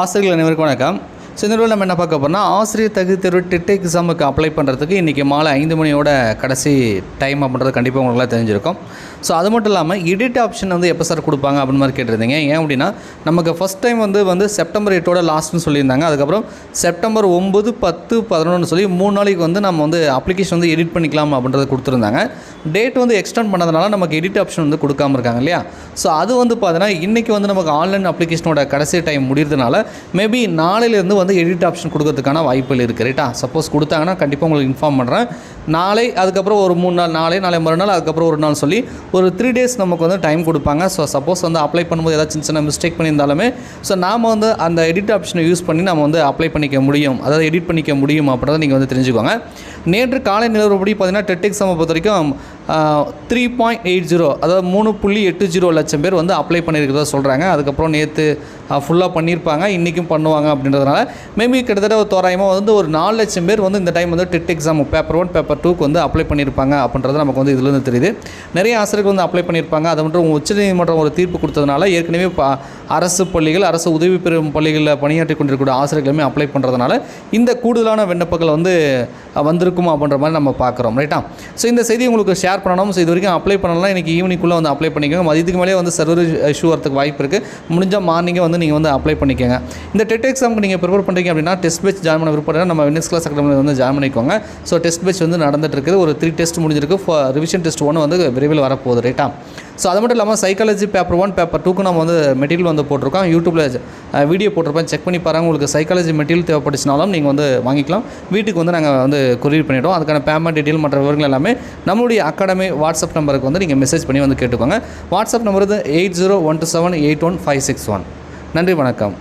ஆசிரியர்கள் அனைவருக்கும் வணக்கம். ஸோ இந்த நம்ம என்ன பார்க்க போகிறோம்னா ஆசிரியர் தகுதி தேர்வு டெட் எக்ஸாமுக்கு அப்ளை பண்ணுறதுக்கு இன்றைக்கி மாலை ஐந்து மணியோட கடைசி டைம் அப்படின்றது கண்டிப்பாக உங்களுக்குலாம் தெரிஞ்சிருக்கும். ஸோ அது மட்டும் இல்லாமல் எடிட் ஆப்ஷன் வந்து எப்போ சார் கொடுப்பாங்க அப்படின்னு மாதிரி கேட்டிருந்தீங்க. ஏன் அப்படின்னா நமக்கு ஃபஸ்ட் டைம் வந்து வந்து செப்டம்பர் எட்டோட லாஸ்ட்னு சொல்லியிருந்தாங்க. அதுக்கப்புறம் செப்டம்பர் ஒம்பது பத்து பதினொன்று சொல்லி மூணு நாளைக்கு வந்து நம்ம வந்து அப்ளிகேஷன் வந்து எடிட் பண்ணிக்கலாம் அப்படின்றத கொடுத்துருந்தாங்க. டேட் வந்து எக்ஸ்டெண்ட் பண்ணதுனால நமக்கு எடிட் ஆப்ஷன் வந்து கொடுக்காம இருக்காங்க இல்லையா? ஸோ அது வந்து பார்த்தீங்கன்னா இன்றைக்கி வந்து நமக்கு ஆன்லைன் அப்ளிகேஷனோட கடைசி டைம் முடிகிறதுனால மேபி நாளையிலேருந்து வந்து எடிட் ஆப்ஷன் கொடுக்கறதுக்கான வாய்ப்புகள் இருக்குது ரைட்டா சப்போஸ் கொடுத்தாங்கன்னா கண்டிப்பாக உங்களுக்கு இன்ஃபார்ம் பண்ணுறேன் நாளை அதுக்கப்புறம் ஒரு மூணு நாள் நாளை நாளை மறுநாள் அதுக்கப்புறம் ஒரு நாள் சொல்லி ஒரு த்ரீ டேஸ் நமக்கு வந்து டைம் கொடுப்பாங்க. ஸோ சப்போஸ் வந்து அப்ளை பண்ணும்போது ஏதாச்சும் சின்ன சின்ன மிஸ்டேக் பண்ணியிருந்தாலுமே ஸோ நாம் வந்து அந்த எடிட் ஆப்ஷனை யூஸ் பண்ணி நம்ம வந்து அப்ளை பண்ணிக்க முடியும். அதாவது எடிட் பண்ணிக்க முடியும் அப்படின்றத நீங்கள் வந்து தெரிஞ்சுக்கோங்க. நேற்று காலை நிலவரப்படி பார்த்தீங்கன்னா டெட் எக்ஸாமை பொறுத்த வரைக்கும் த்ரீ பாயிண்ட் எயிட் ஜீரோ அதாவது மூணு புள்ளி எட்டு ஜீரோ லட்சம் பேர் வந்து அப்ளை பண்ணியிருக்கிறதா சொல்கிறாங்க அதுக்கப்புறம் நேற்று ஃபுல்லாக பண்ணியிருப்பாங்க. இன்றைக்கும் பண்ணுவாங்க அப்படின்றதுனால மேபி கிட்டத்தட்ட ஒரு தோராயமாக வந்து ஒரு நாலு லட்சம் பேர் வந்து இந்த டைம் வந்து TET exam paper one paper டூக்கு வந்து அப்ளை பண்ணியிருப்பாங்க அப்படின்றது நமக்கு வந்து இதுலேருந்து தெரியுது. நிறைய ஆசிரியர்கள் வந்து அப்ளை பண்ணியிருப்பாங்க. அது மட்டும் உச்சநீதிமன்றம் ஒரு தீர்ப்பு கொடுத்ததுனால ஏற்கனவே ப அரசு பள்ளிகள் அரசு உதவி பெறும் பள்ளிகளில் பணியாற்றி கொண்டிருக்கக்கூடிய ஆசிரியர்களுமே அப்ளை பண்ணுறதுனால இந்த கூடுதலான விண்ணப்பங்கள் வந்து வந்திருக்குமா வந்திருக்கும் அப்படின்ற மாதிரி நம்ம பார்க்குறோம். ரைட்டா ஸோ இந்த செய்தி உங்களுக்கு ஷேர் பண்ணணும். ஸோ இது வரைக்கும் அப்ளை பண்ணலாம் இன்றைக்கி ஈவினிங்குள்ளே வந்து அப்ளை பண்ணிக்கோங்க. மதியத்துக்கு மேலே வந்து சர்வர் இஷ்யூ வரதுக்கு வாய்ப்பு இருக்குது முடிஞ்சால் மார்னிங்கே வந்து நீங்கள் வந்து அப்ளை பண்ணிக்கோங்க. இந்த டெட் எக்ஸாமுக்கு நீங்கள் ப்ரிப்பேர் பண்ணுறீங்க அப்படின்னா டெஸ்ட் பேட்ச் ஜாயின் பண்ண விருப்பம் நம்ம வினஸ் கிளாஸ் அகாடமியில் வந்து ஜாயின் பண்ணிக்கோங்க. ஸோ டெஸ்ட் பேட்ச் வந்து நடந்துட்டு ஒரு த்ரீ டெஸ்ட் முடிஞ்சிருக்கு. ரிவிஷன் டெஸ்ட் ஒன்று வந்து விரைவில் வரப்போகுது ரைட்டா ஸோ அது மட்டும் இல்லாமல் சைக்காலஜி பேப்பர் ஒன் பேப்பர் டூக்கு நம்ம வந்து மெட்டீரியல் வந்து போட்டிருக்கோம். யூடியூப்பில் வீடியோ போட்டிருப்பேன் செக் பண்ணி பாருங்கள் உங்களுக்கு சைக்காலஜி மெட்டீரியல் தேவைப்பட்டுச்சுனாலும் நீங்கள் வந்து வாங்கிக்கலாம். வீட்டுக்கு வந்து நாங்கள் வந்து கொரியர் பண்ணிவிடுவோம் அதுக்கான பேமெண்ட் டீட்டெயில் மற்ற விவரங்கள் எல்லாமே நம்மளுடைய அகாடமி வாட்ஸ்அப் நம்பருக்கு வந்து நீங்கள் மெசேஜ் பண்ணி வந்து கேட்டுக்கோங்க. வாட்ஸ்அப் நம்பர் வந்து eight zero one two seven eight one five six one நன்றி வணக்கம்.